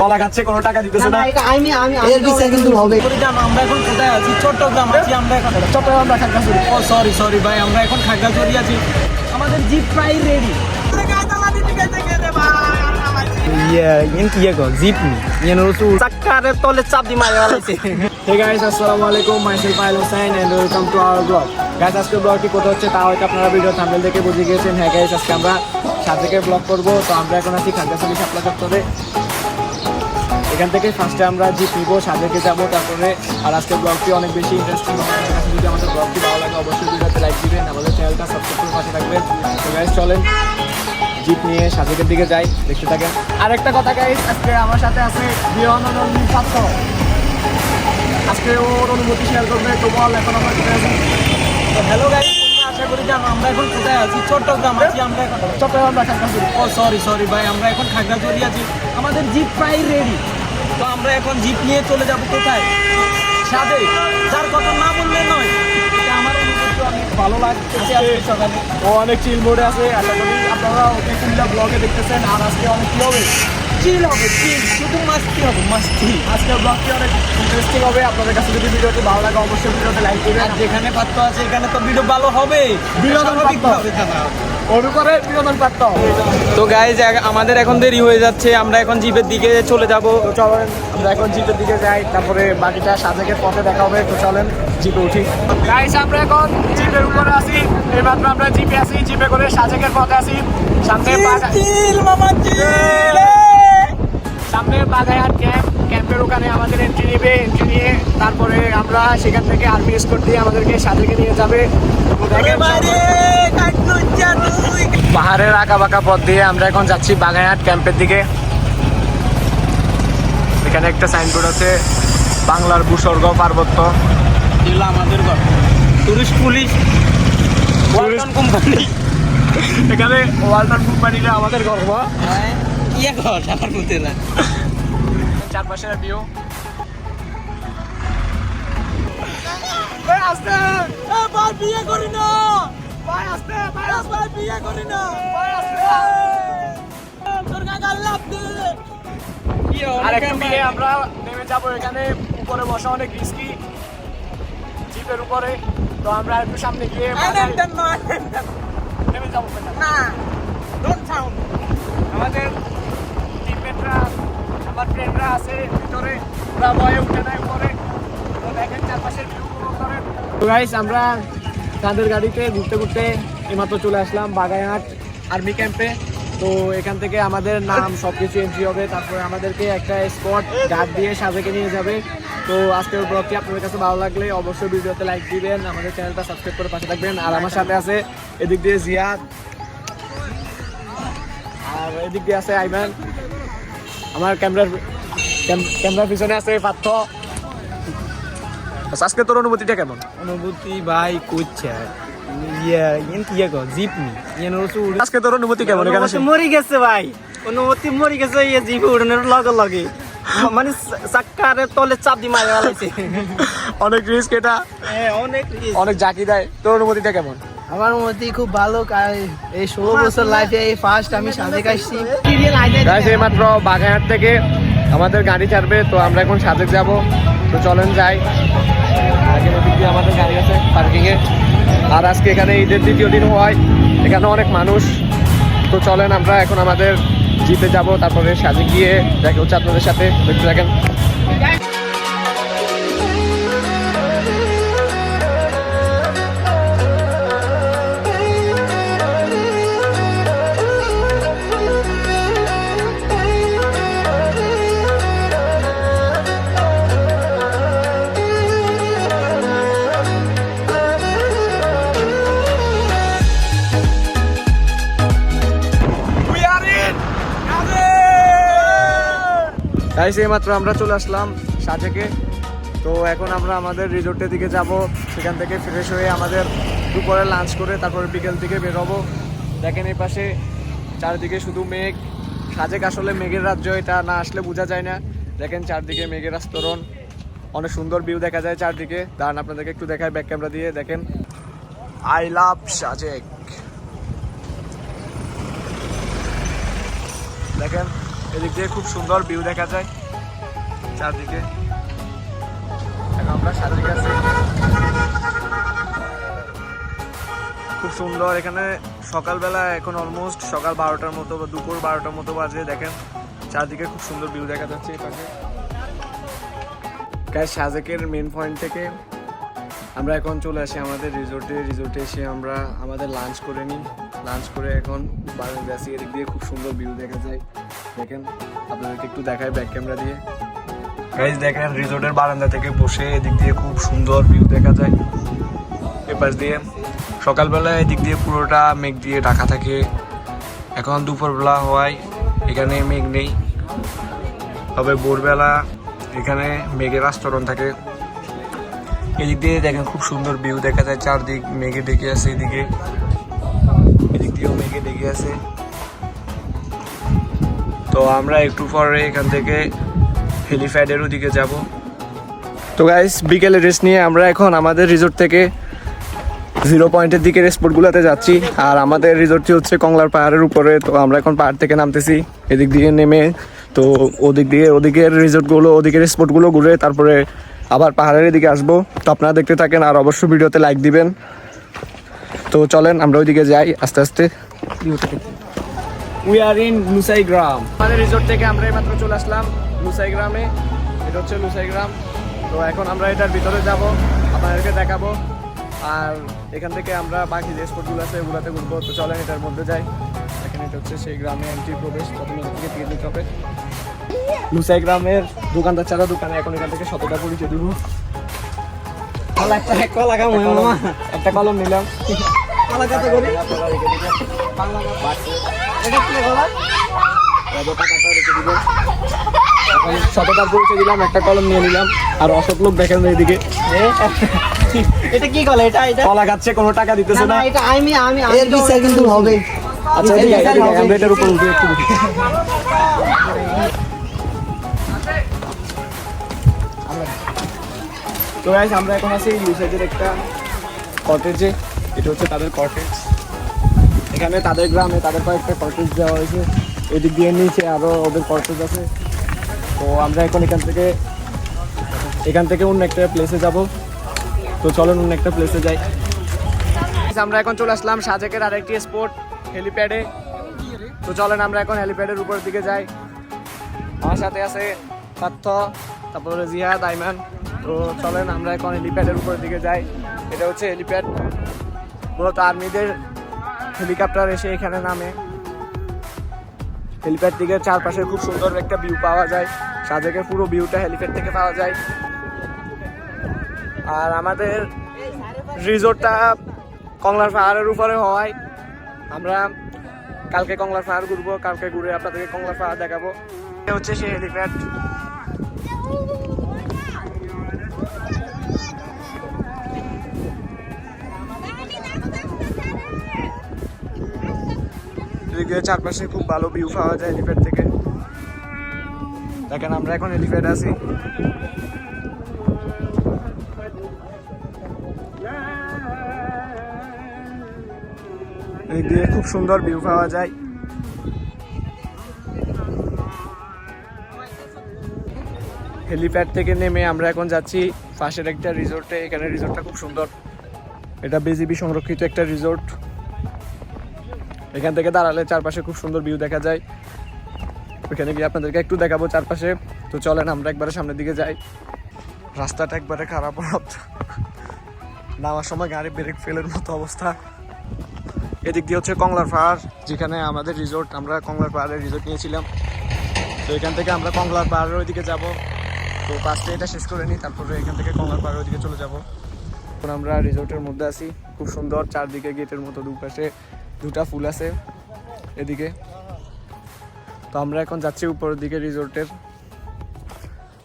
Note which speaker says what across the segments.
Speaker 1: কলা খাচ্ছে কোনো টাকা দিতেছে
Speaker 2: না,
Speaker 1: না
Speaker 2: না, এটা আমি আমি এর বিচার কিন্তু হবে। আমরা এখন কোথায় আছি? চট্টগ্রাম আছি আমরা এখন
Speaker 1: চট্টগ্রাম খাগড়াছড়ি।
Speaker 2: ও সরি সরি ভাই আমরা এখন খাগড়াছড়ি আছি। আমাদের জিপ প্রায় রেডি ইন কি গো জিপ নি। ইন রসু চাক্কারে তলে চাপ দি মারে ফেলাইছে।
Speaker 1: হে গাইস আসসালামু আলাইকুম মাইসেলফ আইল Hossain and welcome to our blog guys আজকে ব্লগটি কোথাও হচ্ছে তা হয়তো আপনারা ভিডিও থাম্বনেল দেখে বুঝে গিয়েছেন। হ্যাঁ গাইস আজকে আমরা সাজেকের ব্লগ করব তো আমরা এখন আছি খাগড়াছড়ি শাপলা চত্বরে। এখান থেকে ফার্স্টে আমরা জিপ নিব সাজেকে যাব, তারপরে আর আজকের ব্লগটি অনেক বেশি ইন্টারেস্টিং হবে। যদি আমাদের ব্লগটি ভালো লাগে, অবশ্যই ভিডিওতে লাইক দিবেন, আমাদের চ্যানেলটা সাবস্ক্রাইব করে পাশে গাইস চলেন। জিপ নিয়ে সাজেকের দিকে যাই, দেখতে থাকেন। আরেকটা কথা গাইস আজকে আমার সাথে আছে বিয়ন অনন্য পাত্র আজকে ওর অনুমতি শেয়ার করবে তোমার এখন আমার
Speaker 2: তো হ্যালো তোমরা আশা করি জানো, আমরা এখন কোথায় আছি? চট্টগ্রাম আছি, আমরা এখন
Speaker 1: চট্টগ্রাম খাগড়াছড়ি
Speaker 2: ও সরি সরি ভাই, আমরা এখন খাগড়াছড়ি আছি। আমাদের জিপ প্রায় রেডি তো আমরা এখন জিপ নিয়ে চলে যাব কোথায়? সাদে। যার কথা না বললে নয়। আমার অনেক ভালো লাগতেছে আজকে সকালে।
Speaker 1: ও অনেক চিল মোডে আছে, আশা করি আপনারা ওকে কুমিল্লা ব্লগে দেখতেছেন, আর আজকে অনেক কি হবে
Speaker 2: চিল হবে চিল শুধু মাস্তি হবে মাস্তি।
Speaker 1: আজকের ব্লগটি অনেক ইন্টারেস্টিং হবে? আপনাদের কাছে যদি ভিডিওটি ভালো লাগে অবশ্যই ভিডিওতে লাইক দিবেন।
Speaker 2: যেখানে পাত্র আছে এখানে তো ভিডিও ভালো হবে।
Speaker 1: বিনোদন
Speaker 2: হবে। তো গাইজ আমাদের এখন দেরি হয়ে যাচ্ছে। আমরা এখন জিপের দিকে চলে যাব।
Speaker 1: চলেন আমরা এখন জিপের দিকে যাই। তারপরে বাকিটা সাজেকের পথে দেখা হবে। তো চলেন জিপে উঠি। গাইস আমরা এখন জিপের উপরে আছি। এইমাত্র আমরা জিপে আছি। জিপে করে সাজেকের পথে আছি। সামনে
Speaker 2: মামা চিল
Speaker 1: সামনে বাগায়ার ক্যাম্প ক্যাম্পের ওখানে আমাদের এন্ট্রি নেবে এন্ট্রি নিয়ে তারপরে আমরা সেখান থেকে আর্মি স্কোর দিয়ে আমাদেরকে সাজেকে নিয়ে যাবে। পাহাড়ের আঁকা বাঁকা পথ দিয়ে আমরা এখন যাচ্ছি বাগায়াট ক্যাম্পের দিকে। এখানে একটা সাইনবোর্ড আছে বাংলার ভূস্বর্গ পার্বত্য।
Speaker 2: এগুলো আমাদের ঘর। টুরিস্ট পুলিশ ওয়ালটন কোম্পানি
Speaker 1: এখানে ওয়ালটন কোম্পানিটা আমাদের গর্ব
Speaker 2: ইয়ে ঘর আমার মধ্যে না।
Speaker 1: চারপাশের ভিউ
Speaker 2: ভাই বিয়ে করি না। ভাই আসতে ভাই আসতে। বিয়ে করি না। ভাই আসতে। তোর কাকা লাভ দিয়ে
Speaker 1: আর আমরা নেমে যাব এখানে। উপরে বসা অনেক রিস্কি জিপের উপরে। তো আমরা একটু সামনে গিয়ে নেমে যাব
Speaker 2: না ডোন্ট সাউন্ড
Speaker 1: আমাদের আমার ফ্রেন্ডরা আছে, ভিতরে ওরা ভয়ে উঠে নেয় উপরে তো দেখেন চারপাশের ভিউ গাইস আমরা তাদের গাড়িতে ঘুরতে ঘুরতে এইমাত্র চলে আসলাম বাগাইহাট আর্মি ক্যাম্পে। তো এখান থেকে আমাদের নাম সব কিছু এন্ট্রি হবে। তারপরে আমাদেরকে একটা স্পট গার্ড দিয়ে সাজেকে নিয়ে যাবে। তো আজকের ব্লগটি আপনাদের কাছে ভালো লাগলে অবশ্যই ভিডিওতে লাইক দিবেন, আমাদের চ্যানেলটা সাবস্ক্রাইব করে পাশে থাকবেন। আর আমার সাথে আছে এদিক দিয়ে জিয়াদ, আর এদিক দিয়ে আছে আইমান। আমার ক্যামেরার ক্যামেরার পিছনে আছে পার্থ। আচ্ছা, আজকে তোর অনুভূতিটা কেমন?
Speaker 2: অনুভূতি ভাই করছে। ইয়ে ইন কি গো জিপ নি। ইয়ে
Speaker 1: আজকে তোর অনুভূতি কেমন এখানে?
Speaker 2: মরি গেছে ভাই। অনুমতি মরি গেছে ইয়ে জিপে উড়ানোর লগে লগে। মানে চাক্কারে তলে চাপ দি মারে
Speaker 1: অনেক রিস্ক এটা।
Speaker 2: হ্যাঁ অনেক।
Speaker 1: অনেক জাকি দেয়। তোর অনুভূতিটা কেমন?
Speaker 3: আমার মধ্যে খুব ভালো এই ষোলো বছর লাইফে এই ফার্স্ট আমি সাজেক আসছি।
Speaker 1: এই মাত্র বাগানহাট থেকে আমাদের গাড়ি ছাড়বে তো আমরা এখন সাজেক যাব। তো চলেন যাই। আগে ওদিক দিয়ে আমাদের গাড়ি আছে পার্কিংয়ে আর আজকে এখানে ঈদের দ্বিতীয় দিন হয় এখানে অনেক মানুষ। তো চলেন আমরা এখন আমাদের জিপে যাব তারপরে সাজে গিয়ে দেখা হচ্ছে আপনাদের সাথে। দেখতে থাকেন গাইস এই মাত্র আমরা চলে আসলাম সাজেকে। তো এখন আমরা আমাদের রিসোর্টের দিকে যাব। সেখান থেকে ফ্রেশ হয়ে আমাদের দুপুরে লাঞ্চ করে তারপরে বিকেল দিকে বেরোবো দেখেন এই পাশে চারদিকে শুধু মেঘ। সাজেক আসলে মেঘের রাজ্য, এটা না আসলে বোঝা যায় না। দেখেন চারদিকে মেঘের আস্তরণ। অনেক সুন্দর ভিউ দেখা যায় চারদিকে। দাঁড়ান, আপনাদেরকে একটু দেখায় ব্যাক ক্যামেরা দিয়ে। দেখেন আই লাভ সাজেক। দেখেন এদিক দিয়ে খুব সুন্দর ভিউ দেখা যায়। চারদিকে। এখন আমরা চারদিকে আছি। খুব সুন্দর এখানে সকালবেলা এখন অলমোস্ট সকাল বারোটার মতো বা দুপুর বারোটার মতো বাজে, দেখেন। চারদিকে খুব সুন্দর ভিউ দেখা যাচ্ছে পাশে। গাইস সাজেকের মেন পয়েন্ট থেকে আমরা এখন চলে আসি আমাদের রিসোর্টে। রিসোর্টে এসে আমরা আমাদের লাঞ্চ করে নিই। লাঞ্চ করে এখন বারান্দা আসি এদিক দিয়ে খুব সুন্দর ভিউ দেখা যায়। দেখেন, আপনাদেরকে একটু দেখায় ব্যাক ক্যামেরা দিয়ে। গাইস দেখেন রিসোর্টের বারান্দা থেকে বসে এদিক দিয়ে খুব সুন্দর ভিউ দেখা যায়। এপাশ দিয়ে সকালবেলা এদিক দিয়ে পুরোটা মেঘ দিয়ে ঢাকা থাকে। এখন দুপুরবেলা হওয়ায় এখানে মেঘ নেই। তবে ভোরবেলা এখানে মেঘের আস্তরণ থাকে। এদিক দিয়ে দেখেন খুব সুন্দর ভিউ দেখা যায়। চারদিক মেঘে ডেকে আছে এদিকে। এদিক দিয়েও মেঘে ডেকে আছে। তো আমরা একটু পরে এখান থেকে হেলিপ্যাডের ওদিকে যাব। তো গাইস বিকেলে রেস্ট নিয়ে আমরা এখন আমাদের রিসোর্ট থেকে জিরো পয়েন্টের দিকে স্পটগুলোতে যাচ্ছি। আর আমাদের রিসোর্টটি হচ্ছে কংলার পাহাড়ের উপরে, তো আমরা এখন পাহাড় থেকে নামতেছি। এদিক দিয়ে নেমে, তো ওদিক দিয়ে ওদিকের রিসোর্টগুলো ওদিকের স্পটগুলো ঘুরে তারপরে আবার পাহাড়ের দিকে আসব। তো আপনারা দেখতে থাকেন, আর অবশ্যই ভিডিওতে লাইক দিবেন। তো চলেন, আমরা ওইদিকে যাই, আস্তে আস্তে। উই আর ইন লুসাই গ্রাম আমাদের রিসোর্ট থেকে আমরা এইমাত্র চলে আসলাম লুসাই গ্রামে এটা হচ্ছে লুসাই গ্রাম তো এখন আমরা এটার ভিতরে যাব আপনাদেরকে দেখাবো। আর এখান থেকে আমরা বাকি যে স্পটগুলো আছে ওগুলোতে ঘুরবো। তো চলেন এটার মধ্যে যাই। এখানে এটা হচ্ছে সেই গ্রামে এন্ট্রি প্রবেশ। প্রথমে থেকে টিকিট নিতে হবে। লুসাই গ্রামের দোকানদার ছাড়া দোকানে এখন এখান থেকে শতটা পরিচয় দিব।
Speaker 2: একটা
Speaker 1: কলম নিলাম।
Speaker 2: করে?
Speaker 1: আপনারা শতটার পরিচয় দিলাম একটা কলম নিয়ে নিলাম আর অশোক লোক দেখেন এইদিকে
Speaker 2: এটা কি কলা? এটা এটা?
Speaker 1: কলা খাচ্ছে কোনো টাকা দিতেছে না
Speaker 2: এটা আমি আমি
Speaker 3: এর বিচার কিন্তু হবে।
Speaker 1: আচ্ছা আমরা এটার উপর উঠে একটু দেখি। তো গাইস আমরা এখন আছি ইউসাইডের একটা কটেজে এটা হচ্ছে তাদের কটেজ এখানে তাদের গ্রামে তাদের কয়েকটা কটেজ দেওয়া হয়েছে। এদিক দিয়ে নিচে আরও ওদের কটেজ আছে। তো আমরা এখন এখান থেকে এখান থেকে অন্য একটা প্লেসে যাব। তো চলেন অন্য একটা প্লেসে যাই। আমরা এখন চলে আসলাম সাজেকের আরেকটি স্পট হেলিপ্যাডে তো চলেন আমরা এখন হেলিপ্যাডের উপর দিকে যাই। আমার সাথে আছে পার্থ, তারপরে জিহাদ, আইমান। তো চলেন আমরা এখন হেলিপ্যাডের উপর দিকে যাই। এটা হচ্ছে হেলিপ্যাড মূলত আর্মিদের হেলিকপ্টার এসে এখানে নামে। হেলিপ্যাড থেকে চারপাশে খুব সুন্দর একটা ভিউ পাওয়া যায়। সাজেকের পুরো ভিউটা হেলিপ্যাড থেকে পাওয়া যায়। আর আমাদের রিসোর্টটা কংলার পাহাড়ের উপরে হওয়ায় আমরা কালকে কংলার পাহাড় ঘুরবো, কালকে ঘুরে আপনাদেরকে কংলার পাহাড় দেখাবো। হচ্ছে সেই হেলিপ্যাড। এদিকে চারপাশে খুব ভালো ভিউ পাওয়া যায় হেলিপ্যাড থেকে। দেখেন, আমরা এখন হেলিপ্যাড আছি। এদিক দিয়ে খুব সুন্দর ভিউ পাওয়া যায়। হেলিপ্যাড থেকে নেমে আমরা এখন যাচ্ছি পাশের একটা রিসোর্টে এখানে রিসোর্টটা খুব সুন্দর। এটা বিজিবি সংরক্ষিত একটা রিসোর্ট এখান থেকে দাঁড়ালে চারপাশে খুব সুন্দর ভিউ দেখা যায়। ওইখানে গিয়ে আপনাদেরকে একটু দেখাবো চারপাশে। তো চলেন, আমরা একবারে সামনের দিকে যাই। রাস্তাটা একবারে খারাপ নামার সময় গাড়ি ব্রেক ফেলের মতো অবস্থা। এদিক দিয়ে হচ্ছে কংলার পাহাড়, যেখানে আমাদের রিসোর্ট আমরা কংলার পাহাড়ের রিসোর্ট নিয়েছিলাম। তো এখান থেকে আমরা কংলার পাহাড়ের ওইদিকে যাব। তো ফার্স্টে এটা শেষ করে নিই, তারপরে এখান থেকে কংলার পাহাড়ের ওইদিকে চলে যাব। এখন আমরা রিসোর্টের মধ্যে আছি, খুব সুন্দর, চারদিকে গেটের মতো দুপাশে। দুটা ফুল আছে এদিকে। তো আমরা এখন যাচ্ছি উপরের দিকে রিসোর্টের।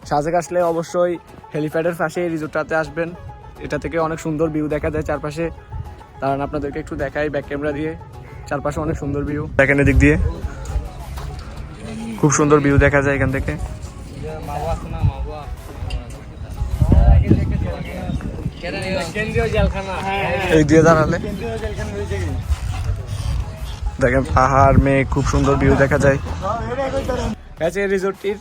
Speaker 1: সাজেক আসলে অবশ্যই হেলিপ্যাডের পাশে এই রিসোর্টটাতে আসবেন। এটা থেকে অনেক সুন্দর ভিউ দেখা যায় চারপাশে। কারণ আপনাদেরকে একটু দেখাই ব্যাক ক্যামেরা দিয়ে। চারপাশে অনেক সুন্দর ভিউ। দেখেন এদিক দিয়ে। খুব সুন্দর ভিউ দেখা যায় এখান থেকে। এই দিয়ে দাঁড়ালে। দেখেন পাহাড়, মেঘ, খুব সুন্দর ভিউ দেখা যায়। গাইস এই রিসোর্টটির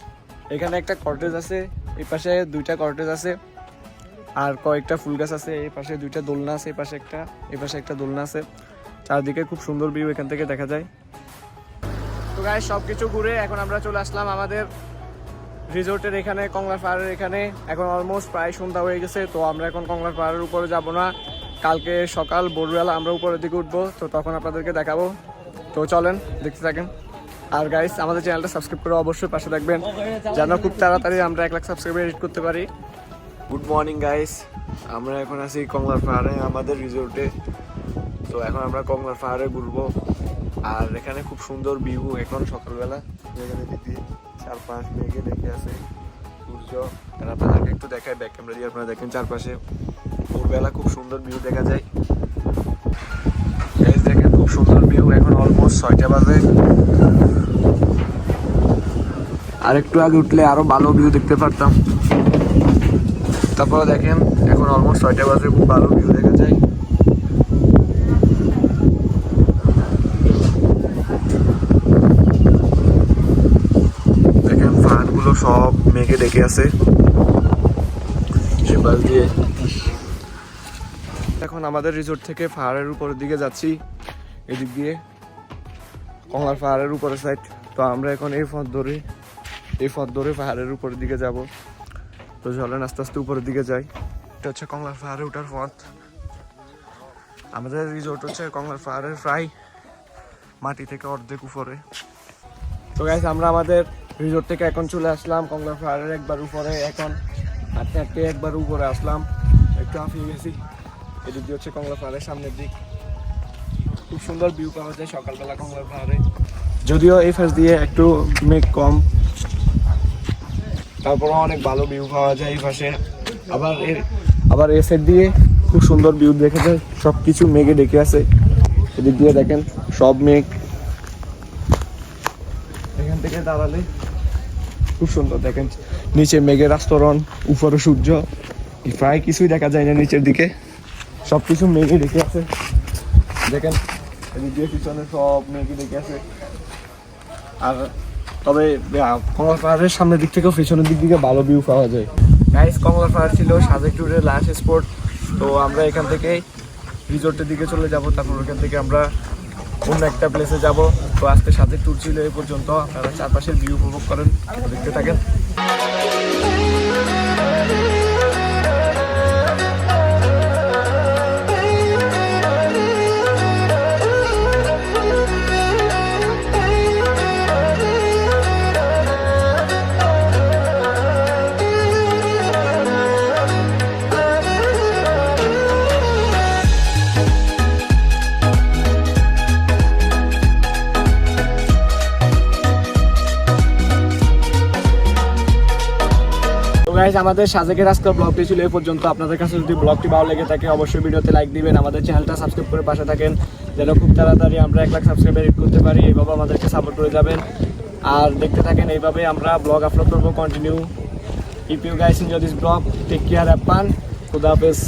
Speaker 1: এখানে একটা কটেজ আছে, এই পাশে দুইটা কটেজ আছে, আর কয়েকটা ফুল গাছ আছে, এই পাশে দুইটা দোলনা আছে, এই পাশে একটা, এই পাশে একটা দোলনা আছে। চারদিকে খুব সুন্দর ভিউ এখান থেকে দেখা যায়। তো গায়ে সব কিছু ঘুরে এখন আমরা চলে আসলাম আমাদের রিসোর্টের এখানে কংলার পাহাড়ের এখানে। এখন অলমোস্ট প্রায় সন্ধ্যা হয়ে গেছে, তো আমরা এখন কংলার পাহাড়ের উপরে যাব না। কালকে সকাল, ভোরবেলা আমরা উপরের দিকে উঠবো, তো তখন আপনাদেরকে দেখাবো। তো চলেন, দেখতে থাকেন। আর গাইস আমাদের চ্যানেলটা সাবস্ক্রাইব করে অবশ্যই পাশে থাকবেন। যেন খুব তাড়াতাড়ি আমরা এক লাখ সাবস্ক্রাইবার এডিট করতে পারি। গুড মর্নিং গাইস আমরা এখন আছি কংলার পাহাড়ে, আমাদের রিসোর্টে তো এখন আমরা কংলার পাহাড়ে ঘুরবো। আর এখানে খুব সুন্দর ভিউ এখন সকালবেলা। এখানে দিদি পাঁচ মেঘে দেখে আছে। সূর্য। আর আপনাদেরকে একটু দেখায় ব্যাক ক্যামেরা দিয়ে আপনারা দেখেন চারপাশে। ভোরবেলা খুব সুন্দর ভিউ দেখা যায়। সুন্দর ভিউ এখন অলমোস্ট ছয়টা বাজে। আর একটু আগে উঠলে আরও ভালো ভিউ দেখতে পারতাম। তারপরে দেখেন, এখন অলমোস্ট ছয়টা বাজে, খুব ভালো ভিউ দেখা যায়। দেখেন ফানগুলো সব মেঘে ডেকে আছে। দিয়ে। এখন আমাদের রিসোর্ট থেকে পাহাড়ের উপরের দিকে যাচ্ছি। এদিক দিয়ে কমলার পাহাড়ের উপরের সাইড তো আমরা এখন এই পথ ধরে, এই পথ ধরে পাহাড়ের উপরের দিকে যাব। তো চলেন আস্তে আস্তে উপরের দিকে যাই। এটা হচ্ছে কমলার পাহাড়ে ওঠার পথ। আমাদের রিজোর্ট হচ্ছে কমলার পাহাড়ের প্রায় মাটি থেকে অর্ধেক উপরে। তো গাইস আমরা আমাদের রিজোর্ট থেকে এখন চলে আসলাম কমলা পাহাড়ের একবার উপরে। এখন হাঁটতে হাঁটতে একবার উপরে আসলাম। একটু হাঁপিয়ে গেছি। এদিক দিয়ে হচ্ছে কমলা পাহাড়ের সামনের দিক। খুব সুন্দর ভিউ পাওয়া যায় সকালবেলা কমলা পাহাড়ে। যদিও এই ফাস দিয়ে একটু মেঘ কম। তারপরে অনেক ভালো ভিউ পাওয়া যায় এই পাশে আবার এর আবার এ সাইড দিয়ে খুব সুন্দর ভিউ দেখা যায়। সব কিছু মেঘে ডেকে আছে। এদিক দিয়ে দেখেন সব মেঘ। এখান থেকে দাঁড়ালে খুব সুন্দর দেখেন। নিচে মেঘের আস্তরণ উপরে সূর্য। প্রায় কিছুই দেখা যায় না নিচের দিকে। সব কিছু মেঘে ডেকে আছে। দেখেন এদিক পিছনে সব মেঘে রেখে আছে আর তবে আহ, কমলা পাহাড়ের সামনের দিক থেকেও পিছনের দিক থেকে ভালো ভিউ পাওয়া যায়। গাইস কমলা পাহাড় ছিল সাজেক ট্যুরের লাস্ট স্পট তো আমরা এখান থেকে রিসোর্টের দিকে চলে যাব। তারপর ওখান থেকে আমরা অন্য একটা প্লেসে যাব। তো আজকে সাথে ট্যুর ছিল এই পর্যন্ত। আপনারা চারপাশের ভিউ উপভোগ করেন। দেখতে থাকেন। আমাদের সাজেকের আজকের ব্লগটি ছিল এই পর্যন্ত। আপনাদের কাছে যদি ব্লগটি ভালো লেগে থাকে, অবশ্যই ভিডিওতে লাইক দিবেন। আমাদের চ্যানেলটা সাবস্ক্রাইব করে পাশে থাকেন, যেন খুব তাড়াতাড়ি আমরা এক লাখ সাবস্ক্রাইবার হিট করতে পারি। এইভাবে আমাদেরকে সাপোর্ট করে যাবেন। আর দেখতে থাকেন এইভাবে আমরা ব্লগ আপলোড করব continue ইপিউ you guys this blog take care app পান খুদা হাফেজ।